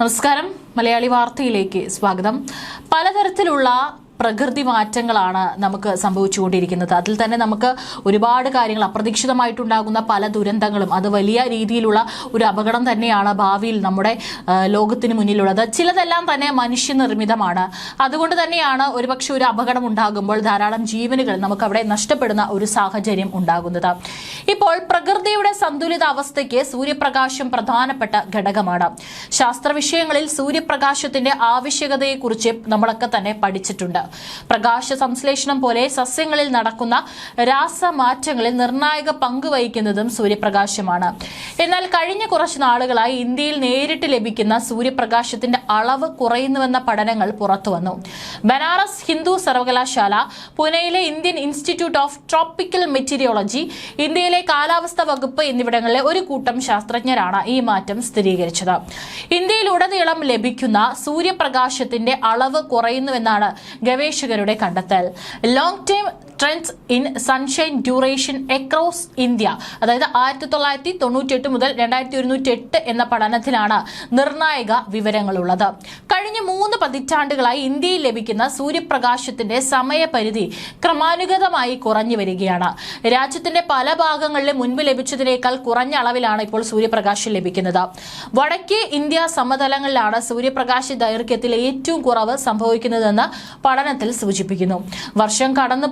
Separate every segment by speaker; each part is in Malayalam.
Speaker 1: നമസ്കാരം. മലയാളി വാർത്തയിലേക്ക് സ്വാഗതം. പലതരത്തിലുള്ള പ്രകൃതി മാറ്റങ്ങളാണ് നമുക്ക് സംഭവിച്ചുകൊണ്ടിരിക്കുന്നത്. അതിൽ തന്നെ നമുക്ക് ഒരുപാട് കാര്യങ്ങൾ അപ്രതീക്ഷിതമായിട്ടുണ്ടാകുന്ന പല ദുരന്തങ്ങളും അത് വലിയ രീതിയിലുള്ള ഒരു അപകടം തന്നെയാണ് ഭാവിയിൽ നമ്മുടെ ലോകത്തിന് മുന്നിലുള്ളത്. ചിലതെല്ലാം തന്നെ മനുഷ്യനിർമ്മിതമാണ്. അതുകൊണ്ട് തന്നെയാണ് ഒരുപക്ഷെ ഒരു അപകടം ഉണ്ടാകുമ്പോൾ ധാരാളം ജീവനുകൾ നമുക്ക് അവിടെ നഷ്ടപ്പെടുന്ന ഒരു സാഹചര്യം ഉണ്ടാകുന്നത്. ഇപ്പോൾ പ്രകൃതിയുടെ സന്തുലിത അവസ്ഥയ്ക്ക് സൂര്യപ്രകാശം പ്രധാനപ്പെട്ട ഘടകമാണ്. ശാസ്ത്ര വിഷയങ്ങളിൽ സൂര്യപ്രകാശത്തിന്റെ ആവശ്യകതയെക്കുറിച്ച് നമ്മളൊക്കെ തന്നെ പഠിച്ചിട്ടുണ്ട്. പ്രകാശ സംശ്ലേഷണം പോലെ സസ്യങ്ങളിൽ നടക്കുന്ന രാസമാറ്റങ്ങളിൽ നിർണായക പങ്ക് വഹിക്കുന്നതും സൂര്യപ്രകാശമാണ്. എന്നാൽ കഴിഞ്ഞ കുറച്ച് നാളുകളായി ഇന്ത്യയിൽ നേരിട്ട് ലഭിക്കുന്ന സൂര്യപ്രകാശത്തിന്റെ അളവ് കുറയുന്നുവെന്ന പഠനങ്ങൾ പുറത്തുവന്നു. ബനാറസ് ഹിന്ദു സർവകലാശാല പുനെയിലെ Indian Institute of Tropical Meteorology ഇന്ത്യയിലെ കാലാവസ്ഥാ വകുപ്പ് എന്നിവിടങ്ങളിലെ ഒരു കൂട്ടം ശാസ്ത്രജ്ഞരാണ് ഈ മാറ്റം സ്ഥിരീകരിച്ചത്. ഇന്ത്യയിലുടനീളം ലഭിക്കുന്ന സൂര്യപ്രകാശത്തിന്റെ അളവ് കുറയുന്നുവെന്നാണ് ഗവേഷകരുടെ കണ്ടെത്തൽ. Long time trends in sunshine duration across India അതായത് ആയിരത്തി തൊള്ളായിരത്തി തൊണ്ണൂറ്റി എട്ട് മുതൽ രണ്ടായിരത്തി ഒരുന്നൂറ്റി എട്ട് എന്ന പഠനത്തിലാണ് നിർണായക വിവരങ്ങളുള്ളത്. കഴിഞ്ഞ മൂന്ന് പതിറ്റാണ്ടുകളായി ഇന്ത്യയിൽ ലഭിക്കുന്ന സൂര്യപ്രകാശത്തിന്റെ സമയപരിധി ക്രമാനുഗതമായി കുറഞ്ഞു വരികയാണ്. രാജ്യത്തിന്റെ പല ഭാഗങ്ങളിലും മുൻപ് ലഭിച്ചതിനേക്കാൾ കുറഞ്ഞ അളവിലാണ് ഇപ്പോൾ സൂര്യപ്രകാശം ലഭിക്കുന്നത്. വടക്കേ ഇന്ത്യ സമതലങ്ങളിലാണ് സൂര്യപ്രകാശ ദൈർഘ്യത്തിൽ ഏറ്റവും കുറവ് സംഭവിക്കുന്നതെന്ന് പഠനത്തിൽ സൂചിപ്പിക്കുന്നു. വർഷം കടന്നു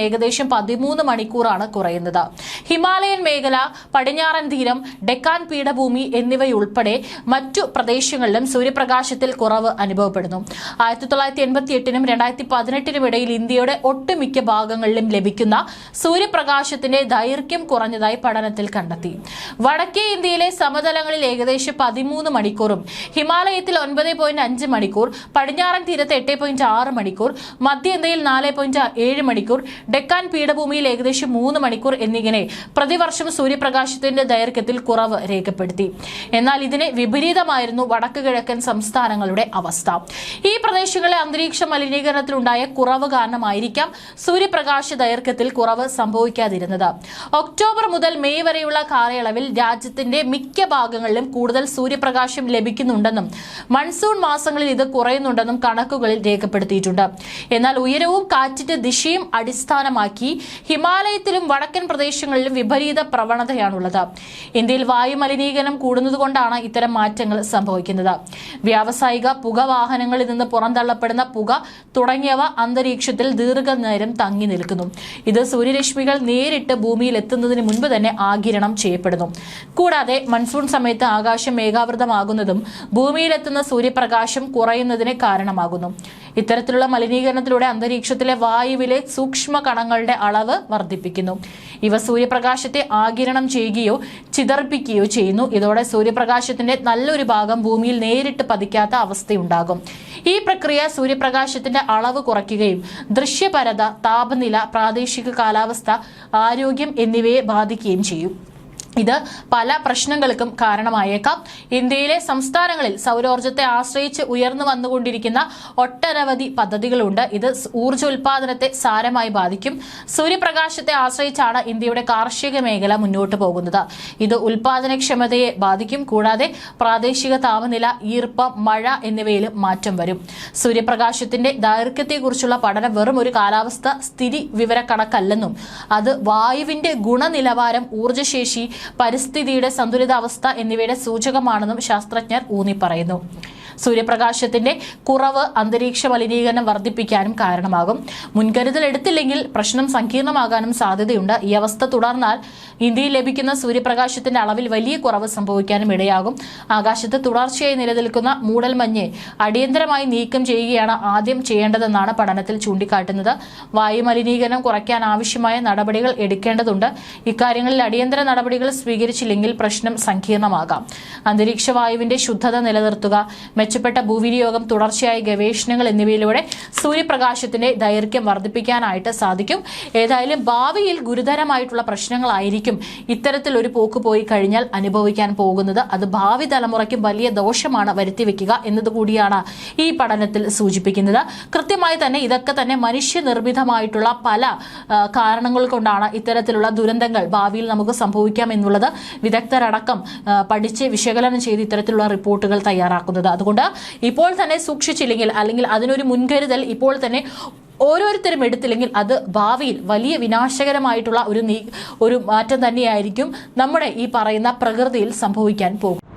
Speaker 1: ഏകദേശം പതിമൂന്ന് മണിക്കൂറാണ് കുറയുന്നത്. ഹിമാലയൻ മേഖല പടിഞ്ഞാറൻ തീരം ഡെക്കാൻ പീഠഭൂമി എന്നിവയുൾപ്പെടെ മറ്റു പ്രദേശങ്ങളിലും സൂര്യപ്രകാശത്തിൽ കുറവ് അനുഭവപ്പെടുന്നു. ആയിരത്തി തൊള്ളായിരത്തി എൺപത്തി എട്ടിനും രണ്ടായിരത്തി പതിനെട്ടിനും ഇടയിൽ ഇന്ത്യയുടെ ഒട്ടുമിക്ക ഭാഗങ്ങളിലും ലഭിക്കുന്ന സൂര്യപ്രകാശത്തിന്റെ ദൈർഘ്യം കുറഞ്ഞതായി പഠനത്തിൽ കണ്ടെത്തി. വടക്കേ ഇന്ത്യയിലെ സമതലങ്ങളിൽ ഏകദേശം പതിമൂന്ന് മണിക്കൂറും ഹിമാലയത്തിൽ ഒൻപത് പോയിന്റ് അഞ്ച് മണിക്കൂർ പടിഞ്ഞാറൻ തീരത്ത് എട്ട് പോയിന്റ് ആറ് മണിക്കൂർ മധ്യ ഇന്ത്യയിൽ നാല് പോയിന്റ് ഏഴ് മണിക്കൂർ ഡെക്കാൻ പീഠഭൂമിയിൽ ഏകദേശം മൂന്ന് മണിക്കൂർ എന്നിങ്ങനെ പ്രതിവർഷം സൂര്യപ്രകാശത്തിന്റെ ദൈർഘ്യത്തിൽ കുറവ് രേഖപ്പെടുത്തി. എന്നാൽ ഇതിന് വിപരീതമായിരുന്നു വടക്ക് കിഴക്കൻ സംസ്ഥാനങ്ങളുടെ അവസ്ഥ. ഈ പ്രദേശങ്ങളിലെ അന്തരീക്ഷ മലിനീകരണത്തിലുണ്ടായ കുറവ് കാരണമായിരിക്കാം സൂര്യപ്രകാശ ദൈർഘ്യത്തിൽ കുറവ് സംഭവിക്കാതിരുന്നത്. ഒക്ടോബർ മുതൽ മെയ് വരെയുള്ള കാലയളവിൽ രാജ്യത്തിന്റെ മിക്ക ഭാഗങ്ങളിലും കൂടുതൽ സൂര്യപ്രകാശം ലഭിക്കുന്നുണ്ടെന്നും മൺസൂൺ മാസങ്ങളിൽ ഇത് കുറയുന്നുണ്ടെന്നും കണക്കുകളിൽ രേഖപ്പെടുത്തിയിട്ടുണ്ട്. എന്നാൽ ഉയരവും കാറ്റിന്റെ ദിശയും അടിസ്ഥാനമാക്കി ഹിമാലയത്തിലും വടക്കൻ പ്രദേശങ്ങളിലും വിപരീത പ്രവണതയാണുള്ളത്. ഇന്ത്യയിൽ വായു മലിനീകരണം കൂടുന്നതുകൊണ്ടാണ് ഇത്തരം മാറ്റങ്ങൾ സംഭവിക്കുന്നത്. വ്യാവസായിക പുക വാഹനങ്ങളിൽ നിന്ന് പുറന്തള്ളപ്പെടുന്ന പുക തുടങ്ങിയവ അന്തരീക്ഷത്തിൽ ദീർഘനേരം തങ്ങി നിൽക്കുന്നു. ഇത് സൂര്യരശ്മികൾ നേരിട്ട് ഭൂമിയിൽ എത്തുന്നതിന് മുൻപ് തന്നെ ആഗിരണം ചെയ്യപ്പെടുന്നു. കൂടാതെ മൺസൂൺ സമയത്ത് ആകാശം മേഘാവൃതമാകുന്നതും ഭൂമിയിലെത്തുന്ന സൂര്യപ്രകാശം കുറയുന്നതിന് കാരണമാകുന്നു. ഇത്തരത്തിലുള്ള മലിനീകരണത്തിലൂടെ അന്തരീക്ഷത്തിലെ വായുവിലെ സൂക്ഷ്മ കണങ്ങളുടെ അളവ് വർദ്ധിപ്പിക്കുന്നു. ഇവ സൂര്യപ്രകാശത്തെ ആകിരണം ചെയ്യുകയോ ചിതർപ്പിക്കുകയോ ചെയ്യുന്നു. ഇതോടെ സൂര്യപ്രകാശത്തിന്റെ നല്ലൊരു ഭാഗം ഭൂമിയിൽ നേരിട്ട് പതിക്കാത്ത അവസ്ഥയുണ്ടാകും. ഈ പ്രക്രിയ സൂര്യപ്രകാശത്തിന്റെ അളവ് കുറയ്ക്കുകയും ദൃശ്യപരത താപനില പ്രാദേശിക കാലാവസ്ഥ ആരോഗ്യം എന്നിവയെ ബാധിക്കുകയും ചെയ്യും. ഇത് പല പ്രശ്നങ്ങൾക്കും കാരണമായേക്കാം. ഇന്ത്യയിലെ സംസ്ഥാനങ്ങളിൽ സൗരോർജത്തെ ആശ്രയിച്ച് ഉയർന്നു വന്നുകൊണ്ടിരിക്കുന്ന ഒട്ടനവധി പദ്ധതികളുണ്ട്. ഇത് ഊർജ ഉൽപാദനത്തെ സാരമായി ബാധിക്കും. സൂര്യപ്രകാശത്തെ ആശ്രയിച്ചാണ് ഇന്ത്യയുടെ കാർഷിക മേഖല മുന്നോട്ട് പോകുന്നത്. ഇത് ഉൽപാദനക്ഷമതയെ ബാധിക്കും. കൂടാതെ പ്രാദേശിക താപനില ഈർപ്പം മഴ എന്നിവയിലും മാറ്റം വരും. സൂര്യപ്രകാശത്തിന്റെ ദൈർഘ്യത്തെക്കുറിച്ചുള്ള പഠനം വെറും ഒരു കാലാവസ്ഥ സ്ഥിതി വിവരക്കണക്കല്ലെന്നും അത് വായുവിന്റെ ഗുണനിലവാരം ഊർജശേഷി പരിസ്ഥിതിയുടെ സന്തുലിതാവസ്ഥ എന്നിവയുടെ സൂചകമാണെന്നും ശാസ്ത്രജ്ഞർ ഊന്നി പറയുന്നു സൂര്യപ്രകാശത്തിന്റെ കുറവ് അന്തരീക്ഷ മലിനീകരണം വർദ്ധിപ്പിക്കാനും കാരണമാകും. മുൻകരുതൽ എടുത്തില്ലെങ്കിൽ പ്രശ്നം സങ്കീർണമാകാനും സാധ്യതയുണ്ട്. ഈ അവസ്ഥ തുടർന്നാൽ ഇന്ത്യയിൽ ലഭിക്കുന്ന സൂര്യപ്രകാശത്തിന്റെ അളവിൽ വലിയ കുറവ് സംഭവിക്കാനും ഇടയാകും. ആകാശത്ത് തുടർച്ചയായി നിലനിൽക്കുന്ന മൂടൽമഞ്ഞ് അടിയന്തരമായി നീക്കം ചെയ്യുകയാണ് ആദ്യം ചെയ്യേണ്ടതെന്നാണ് പഠനത്തിൽ ചൂണ്ടിക്കാട്ടുന്നത്. വായു മലിനീകരണം കുറയ്ക്കാൻ ആവശ്യമായ നടപടികൾ എടുക്കേണ്ടതുണ്ട്. ഇക്കാര്യങ്ങളിൽ അടിയന്തര നടപടികൾ സ്വീകരിച്ചില്ലെങ്കിൽ പ്രശ്നം സങ്കീർണമാകാം. അന്തരീക്ഷ വായുവിന്റെ ശുദ്ധത നിലനിർത്തുക മെച്ചപ്പെട്ട ഭൂവിനിയോഗം തുടർച്ചയായ ഗവേഷണങ്ങൾ എന്നിവയിലൂടെ സൂര്യപ്രകാശത്തിന്റെ ദൈർഘ്യം വർദ്ധിപ്പിക്കാനായിട്ട് സാധിക്കും. ഏതായാലും ഭാവിയിൽ ഗുരുതരമായിട്ടുള്ള പ്രശ്നങ്ങളായിരിക്കും ഇത്തരത്തിൽ ഒരു പോക്ക് പോയി കഴിഞ്ഞാൽ അനുഭവിക്കാൻ പോകുന്നത്. അത് ഭാവി തലമുറയ്ക്കും വലിയ ദോഷമാണ് വരുത്തിവെക്കുക എന്നതുകൂടിയാണ് ഈ പഠനത്തിൽ സൂചിപ്പിക്കുന്നത്. കൃത്യമായി തന്നെ ഇതൊക്കെ തന്നെ മനുഷ്യനിർമ്മിതമായിട്ടുള്ള പല കാരണങ്ങൾ കൊണ്ടാണ് ഇത്തരത്തിലുള്ള ദുരന്തങ്ങൾ ഭാവിയിൽ നമുക്ക് സംഭവിക്കാം എന്നുള്ളത് വിദഗ്ധരടക്കം പഠിച്ച് വിശകലനം ചെയ്ത് ഇത്തരത്തിലുള്ള റിപ്പോർട്ടുകൾ തയ്യാറാക്കുന്നത്. അതുകൊണ്ട് ഇപ്പോൾ തന്നെ സൂക്ഷിച്ചില്ലെങ്കിൽ അല്ലെങ്കിൽ അതിനൊരു മുൻകരുതൽ ഇപ്പോൾ തന്നെ ഓരോരുത്തരും എടുത്തില്ലെങ്കിൽ അത് ഭാവിയിൽ വലിയ വിനാശകരമായിട്ടുള്ള ഒരു ഒരു മാറ്റം തന്നെയായിരിക്കും നമ്മുടെ ഈ പറയുന്ന പ്രകൃതിയിൽ സംഭവിക്കാൻ പോകും